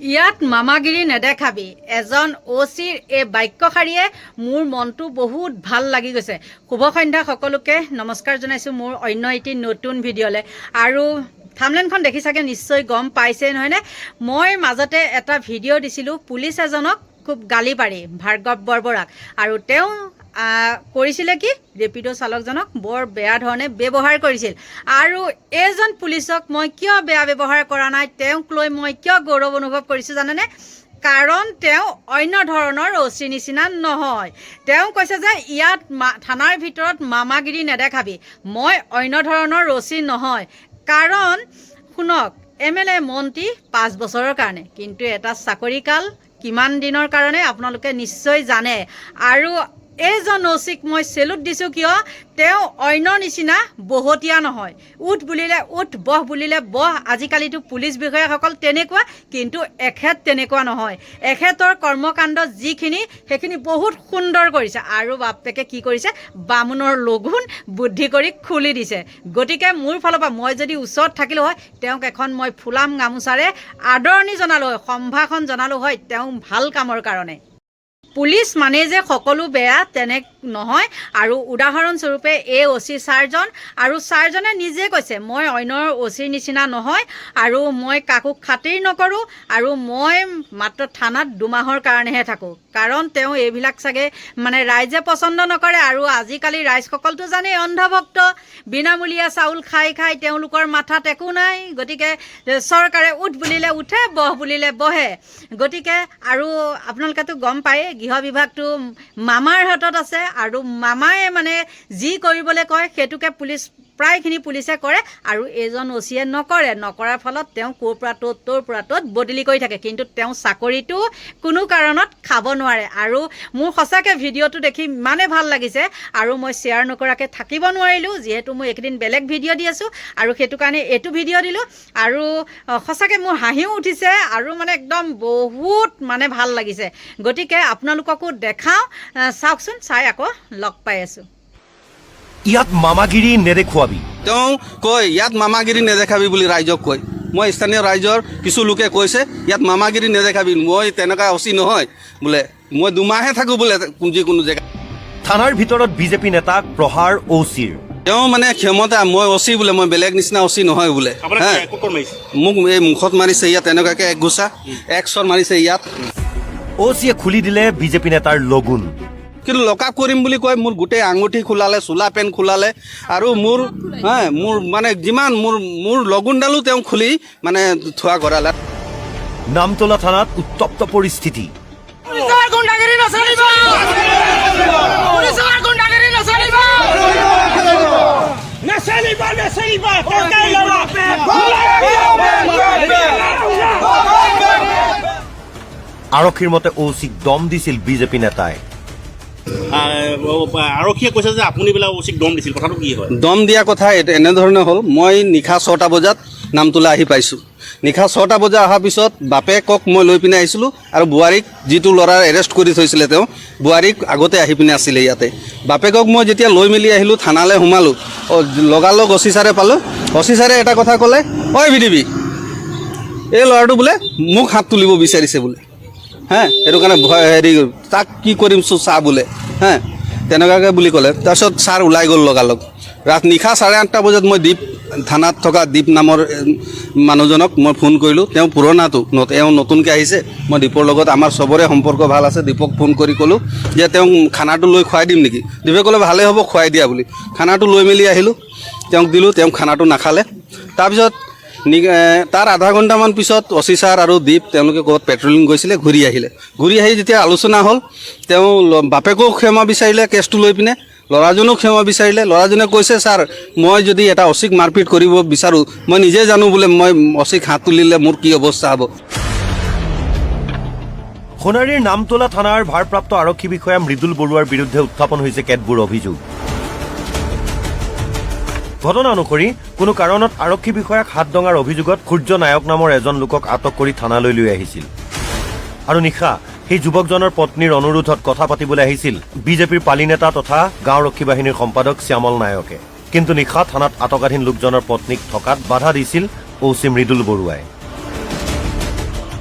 ইয়াত মামাগিৰি নেদেখাবি। এজন অ' চিৰ এই বাক্যশাৰীয়ে মোৰ মনটো বহুত ভালো লাগি গৈছে। শুভ সন্ধ্যা সকলোকে। নমস্কাৰ জনাইছোঁ মোৰ অন্য এটি নতুন ভিডিঅ'লৈ। আৰু থামলেনখন দেখি চাগে নিশ্চয় গম পাইছে নহয়নে? মই মাজতে এটা ভিডিঅ' দিছিলোঁ পুলিচ এজনক খুব গালি পাৰি, ভাৰ্গৱ বৰবৰাক। আৰু তেওঁ কৰিছিলে কি? ৰেপিড' চালকজনক বৰ বেয়া ধৰণে ব্যৱহাৰ কৰিছিল। আৰু এইজন পুলিচক মই কিয় বেয়া ব্যৱহাৰ কৰা নাই তেওঁক লৈ মই কিয় গৌৰৱ অনুভৱ কৰিছোঁ জানেনে? কাৰণ তেওঁ অন্য ধৰণৰ অচিৰ নিচিনা নহয়। তেওঁ কৈছে যে ইয়াত মা থানাৰ ভিতৰত মামাগিৰি নেদেখাবি। মই অন্য ধৰণৰ ৰচী নহয়। কাৰণ শুনক এম এল এ মন্ত্ৰী পাঁচ বছৰৰ কাৰণে। কিন্তু এটা চাকৰিকাল কিমান দিনৰ কাৰণে আপোনালোকে নিশ্চয় জানে। আৰু এইজন অচিক মই চেলুট দিছোঁ কিয়? তেওঁ অন্যৰ নিচিনা বহতীয়া নহয়। উঠ বুলিলে উঠ বহ বুলিলে বহ। আজিকালিতো পুলিচ বিষয়াসকল তেনেকুৱা কিন্তু এখেত তেনেকুৱা নহয়। এখেতৰ কৰ্মকাণ্ড যিখিনি সেইখিনি বহুত সুন্দৰ কৰিছে। আৰু বাপেকে কি কৰিছে? বামুণৰ লঘোণ বুদ্ধি কৰি খুলি দিছে। গতিকে মোৰ ফালৰ পৰা মই যদি ওচৰত থাকিলোঁ হয় তেওঁক এখন মই ফুলাম গামোচাৰে আদৰণি জনালোঁ হয় সম্ভাষণ জনালোঁ হয় তেওঁ ভাল কামৰ কাৰণে। পুলিচ মানে যে সকলো বেয়া তেনে নহয়। আৰু উদাহৰণস্বৰূপে এই অ' চি ছাৰজন আৰু ছাৰজনে নিজে কৈছে মই অন্যৰ অ' চিৰ নিচিনা নহয় আৰু মই কাকো খাতিৰ নকৰোঁ আৰু মই মাত্ৰ থানাত দুমাহৰ কাৰণেহে থাকোঁ। কাৰণ তেওঁ এইবিলাক চাগে মানে ৰাইজে পচন্দ নকৰে আৰু আজিকালি ৰাইজসকলতো জানেই অন্ধভক্ত। বিনামূলীয়া চাউল খাই খাই তেওঁলোকৰ মাথাত একো নাই। গতিকে চৰকাৰে উঠ বুলিলে উঠে, বহ বুলিলে বহে। গতিকে, আৰু আপোনালোকেতো গম পায়েই, গৃহ বিভাগটো মামাৰ হাতত আছে আৰু মামায়ে মানে যি কৰিবলৈ কয়, সেইটোকে পুলিচ প্ৰায়খিনি পুলিচে কৰে আৰু এইজন অচিয়ে নকৰে। নকৰাৰ ফলত তেওঁ ক'ৰ পৰা ত'ত, তোৰ পৰা ত'ত বদলি কৰি থাকে। কিন্তু তেওঁ চাকৰিটো কোনো কাৰণত খাব নোৱাৰে। আৰু মোৰ সঁচাকৈ ভিডিঅ'টো দেখি ইমানেই ভালো লাগিছে আৰু মই শ্বেয়াৰ নকৰাকৈ থাকিব নোৱাৰিলোঁ, যিহেতু মই এইকেইদিন বেলেগ ভিডিঅ' দি আছোঁ আৰু সেইটো কাৰণে এইটো ভিডিঅ' দিলোঁ। আৰু সঁচাকৈ মোৰ হাঁহিও উঠিছে আৰু মানে একদম বহুত মানে ভালো লাগিছে। গতিকে আপোনালোককো দেখাওঁ। চাওকচোন, চাই আকৌ লগ পাই আছোঁ। ইয়াত মামাগিৰি নেদেখুৱাবি। তেওঁ কয় ইয়াত মামাগিৰি নেদেখাবি বুলি ৰাইজক কয়। মই স্থানীয় ৰাইজৰ কিছু লোকে কৈছে ইয়াত মামাগিৰি নেদেখাবি মই তেনেকুৱা অচি নহয়। বোলে মই দুমাহে থাকোঁ বোলে যিকোনো জেগাত থানাৰ ভিতৰত বিজেপি নেতাক প্ৰহাৰ ঔচিৰ। তেওঁ মানে ক্ষমতা মই অচি বোলে মই বেলেগ নিচিনা অচি নহয় বোলে। মোক এই মুখত মাৰিছে ইয়াত এনেকুৱাকৈ এক গোচা এক চৰ মাৰিছে ইয়াত। অ'চিয়ে খুলি দিলে বিজেপি নেতাৰ লগুণ। কিন্তু লকআপ কৰিম বুলি কয় মোৰ গোটেই আঙুঠি খোলালে চোলা পেণ্ট খোলালে আৰু মোৰ হা মোৰ মানে যিমান মোৰ মোৰ লগুণডালো তেওঁ খুলি মানে থোৱা কৰালে নামতলা থানাত উত্তপ্ত পৰিস্থিতি। আৰক্ষীৰ মতে অ'চিক দম দিছিল বিজেপি নেতাই। আৰক্ষীয়ে কৈছে যে আপুনি বোলে উচিত দম দিছিল, কথাটো কি হয়? দম দিয়া কথা এনেধৰণে হ'ল, মই নিশা ছটা বজাত নামতোলা আহি পাইছোঁ। নিশা ছটা বজা অহাৰ পিছত বাপেকক মই লৈ পিনে আহিছিলোঁ আৰু বোৱাৰীক যিটো ল'ৰাৰ এৰেষ্ট কৰি থৈছিলে তেওঁ, বোৱাৰীক আগতে আহি পিনে আছিলে ইয়াতে। বাপেকক মই যেতিয়া লৈ মেলি আহিলোঁ, থানালৈ সোমালোঁ লগালগ অচিচাৰে পালোঁ। অচিচাৰে এটা কথা ক'লে ঐ ভিডিবি এই ল'ৰাটো বোলে মোক হাত তুলিব বিচাৰিছে বোলে। হে সেইটো কাৰণে হেৰি, তাক কি কৰিম চো চা বোলে হে তেনেকুৱাকৈ বুলি ক'লে। তাৰপিছত ছাৰ ওলাই গ'ল লগালগ। ৰাত নিশা চাৰে আঠটা বজাত মই দীপ থানাত থকা দীপ নামৰ মানুহজনক মই ফোন কৰিলোঁ। তেওঁ পুৰণাটো তেওঁ নতুনকৈ আহিছে। মই দীপৰ লগত, আমাৰ চবৰে সম্পৰ্ক ভালো আছে। দীপক ফোন কৰি ক'লোঁ যে তেওঁক খানাটো লৈ খুৱাই দিম নেকি। দীপে ক'লে ভালেই হ'ব, খুৱাই দিয়া বুলি। খানাটো লৈ মেলি আহিলোঁ। তেওঁক দিলোঁ, তেওঁ খানাটো নাখালে। তাৰপিছত তাৰ আধা ঘণ্টামান পিছত অচি ছাৰ আৰু দীপ তেওঁলোকে ক'ৰবাত পেট্ৰলিং গৈছিলে, ঘূৰি আহিলে। ঘূৰি আহি যেতিয়া আলোচনা হ'ল, তেওঁ বাপেকেও ক্ষমা বিচাৰিলে কেছটো লৈ পিনে ল'ৰাজনেও ক্ষমা বিচাৰিলে। ল'ৰাজনে কৈছে, ছাৰ, মই যদি এটা অচিক মাৰপিট কৰিব বিচাৰোঁ, মই নিজে জানো বোলে মই অচিক হাত তুলিলে মোৰ কি অৱস্থা হ'ব? সোণাৰীৰ নামতলা থানাৰ ভাৰপ্ৰাপ্ত আৰক্ষী বিষয়া মৃদুল বৰুৱাৰ বিৰুদ্ধে উত্থাপন হৈছে কেতবোৰ অভিযোগ। ঘটনা অনুসৰি, কোনো কাৰণত আৰক্ষী বিষয়াক হাত দঙাৰ অভিযোগত সূৰ্য নায়ক নামৰ এজন লোকক আটক কৰি থানালৈ লৈ আহিছিল। আৰু নিশা, সেই যুৱকজনৰ পত্নীৰ অনুৰোধত কথা পাতিবলৈ আহিছিল বিজেপিৰ পালি নেতা তথা গাঁওৰক্ষী বাহিনীৰ সম্পাদক শ্যামল নায়কে। কিন্তু নিশা থানাত আটকাধীন লোকজনৰ পত্নীক থকাত বাধা দিছিল অ' মৃদুল বৰুৱাই।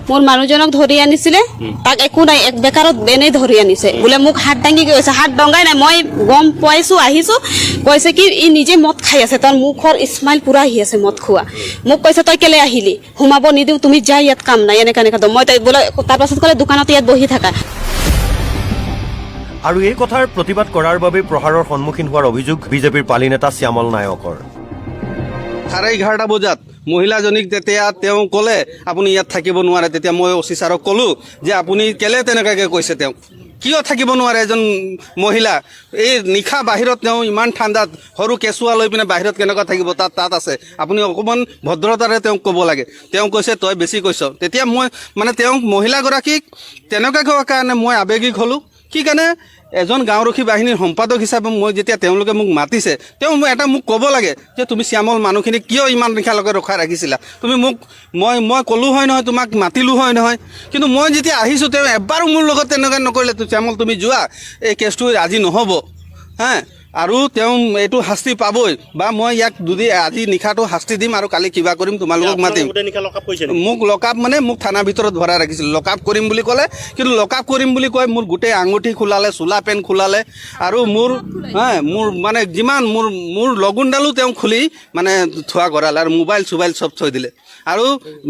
মোৰ মানুহজনক ধৰি আনিছিলে। তাক একো নাই এক বেকাৰত এনেই ধৰি আনিছে। বোলে মোক হাত দাঙি গৈছে হাত দংগাই নাই মই গম পাইছো আহিছো। কৈছে কি ই নিজে মদ খাই আছে তাৰ মুখৰ স্মাইল পুৰা আহি আছে মদ খোৱা। মোক কৈছে তই কেলে আহিলি? সোমাব নিদিওঁ তুমি যা ইয়াত কাম নাই এনেকা এনেকা। মই তাই বোলে তাৰপাছত ক'লে দোকানত ইয়াত বহি থাকা। আৰু এই কথাৰ প্ৰতিবাদ কৰাৰ বাবে প্ৰহাৰৰ সন্মুখীন হোৱাৰ অভিযোগ বিজেপিৰ পালি নেতা শ্যামল নায়কৰ। চাৰে এঘাৰটা বজাত মহিলাজনীক তেতিয়া তেওঁ ক'লে, আপুনি ইয়াত থাকিব নোৱাৰে। তেতিয়া মই অচি ছাৰক ক'লোঁ যে, আপুনি কেলে তেনেকুৱাকৈ কৈছে তেওঁক? কিয় থাকিব নোৱাৰে এজন মহিলা? এই নিশা বাহিৰত তেওঁ ইমান ঠাণ্ডাত, সৰু কেঁচুৱা লৈ পিনে বাহিৰত কেনেকুৱা থাকিব? তাত তাত আছে। আপুনি অকণমান ভদ্ৰতাৰে তেওঁক ক'ব লাগে। তেওঁ কৈছে, তই বেছি কৈছ। তেতিয়া মই মানে তেওঁক মহিলাগৰাকীক তেনেকুৱা কোৱাৰ কাৰণে মই আৱেগিক হ'লোঁ। কি কাৰণে? এজন গাঁওৰক্ষী বাহিনীৰ সম্পাদক হিচাপে মই যেতিয়া তেওঁলোকে মোক মাতিছে, তেওঁ এটা মোক ক'ব লাগে যে তুমি শ্যামল মানুহখিনিক কিয় ইমান নিশালৈকে ৰখাই ৰাখিছিলা? তুমি মোক, মই মই ক'লোঁ হয় নহয়, তোমাক মাতিলোঁ হয় নহয়। কিন্তু মই যেতিয়া আহিছোঁ, তেওঁ এবাৰো মোৰ লগত তেনেকৈ নকৰিলে। শ্যামল, তুমি যোৱা, এই কেছটো আজি নহ'ব। হা? আৰু তেওঁ এইটো শাস্তি পাবই বা মই ইয়াক দুদিন আজি নিশাটো শাস্তি দিম আৰু কালি কিবা কৰিম তোমালোকক মাতিম। মোক লকআপ মানে মোক থানাৰ ভিতৰত ভৰাই ৰাখিছিল। লকআপ কৰিম বুলি ক'লে কিন্তু লকআপ কৰিম বুলি কৈ মোৰ গোটেই আঙুঠি খোলালে চোলা পেণ্ট খোলালে আৰু মোৰ হা মোৰ মানে যিমান মোৰ মোৰ লগুণডালো তেওঁ খুলি মানে থোৱা কৰালে আৰু মোবাইল চোবাইল চব থৈ দিলে। আৰু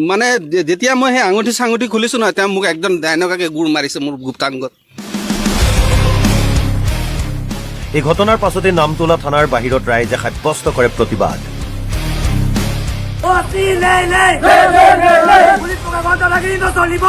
মানে যেতিয়া মই সেই আঙুঠি চাঙুঠি খুলিছোঁ নহয় তেওঁ মোক একদম এনেকুৱাকৈ গোৰ মাৰিছে মোৰ গুপ্তাংগত। এই ঘটনাৰ পাছতে নামতোলা থানাৰ বাহিৰত ৰাইজে সাব্যস্ত কৰে প্ৰতিবাদ। অতি লাই লাই পুলিচ প্ৰশাসন লাগি নচলিব।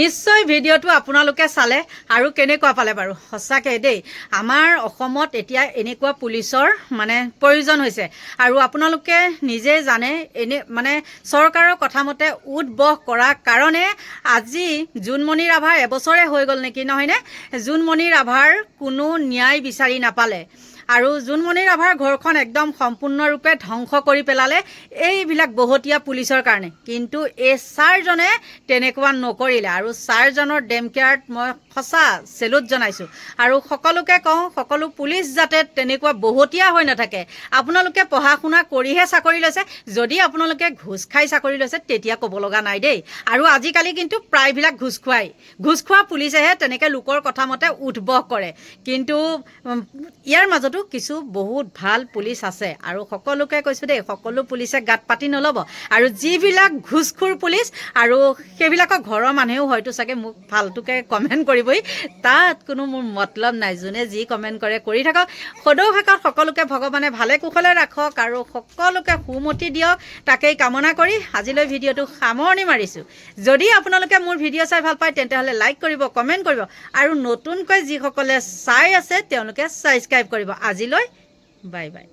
নিশ্চয় ভিডিঅ'টো আপোনালোকে চালে আৰু কেনেকুৱা পালে বাৰু? সঁচাকৈ দেই আমাৰ অসমত এতিয়া এনেকুৱা পুলিচৰ মানে প্ৰয়োজন হৈছে। আৰু আপোনালোকে নিজেই জানে এনে মানে চৰকাৰৰ কথা মতে উঠ বহ কৰাৰ কাৰণে আজি জোনমণি ৰাভাৰ এবছৰে হৈ গ'ল নেকি নহয়নে জোনমণি ৰাভাৰ কোনো ন্যায় বিচাৰি নাপালে। আৰু জোনমণি ৰাভাৰ ঘৰখন একদম সম্পূৰ্ণৰূপে ধ্বংস কৰি পেলালে এইবিলাক বহতীয়া পুলিচৰ কাৰণে। কিন্তু এই ছাৰজনে তেনেকুৱা নকৰিলে আৰু ছাৰজনৰ ডেম কেয়াৰত মই সঁচা চেলুট জনাইছোঁ। আৰু সকলোকে কওঁ সকলো পুলিচ যাতে তেনেকুৱা বহতীয়া হৈ নাথাকে। আপোনালোকে পঢ়া শুনা কৰিহে চাকৰি লৈছে। যদি আপোনালোকে ঘোচ খাই চাকৰি লৈছে তেতিয়া ক'ব লগা নাই দেই। আৰু আজিকালি কিন্তু প্ৰায়বিলাক ঘোচ খুৱাই। ঘোচ খোৱা পুলিচেহে তেনেকৈ লোকৰ কথা মতে উঠবহ কৰে। কিন্তু ইয়াৰ মাজতো কিছু বহুত ভাল পুলিচ আছে। আৰু সকলোকে কৈছোঁ দেই সকলো পুলিচে গাত পাতি নল'ব। আৰু যিবিলাক ঘোচখোৰ পুলিচ আৰু সেইবিলাকৰ ঘৰৰ মানুহেও হয়তো চাগে মোক ভালটোকে কমেণ্ট কৰিবই। তাত কোনো মোৰ মতলব নাই যোনে যি কমেণ্ট কৰে কৰি থাকক। সদৌ ভাষাত সকলোকে ভগৱানে ভালে কুশলে ৰাখক আৰু সকলোকে সুমতি দিয়ক তাকেই কামনা কৰি আজিলৈ ভিডিঅ'টো সামৰণি মাৰিছোঁ। যদি আপোনালোকে মোৰ ভিডিঅ' চাই ভাল পায় তেন্তে হ'লে লাইক কৰিব কমেণ্ট কৰিব। আৰু নতুনকৈ যিসকলে চাই আছে তেওঁলোকে ছাবস্ক্ৰাইব কৰিব। আজিলৈ বাই বাই।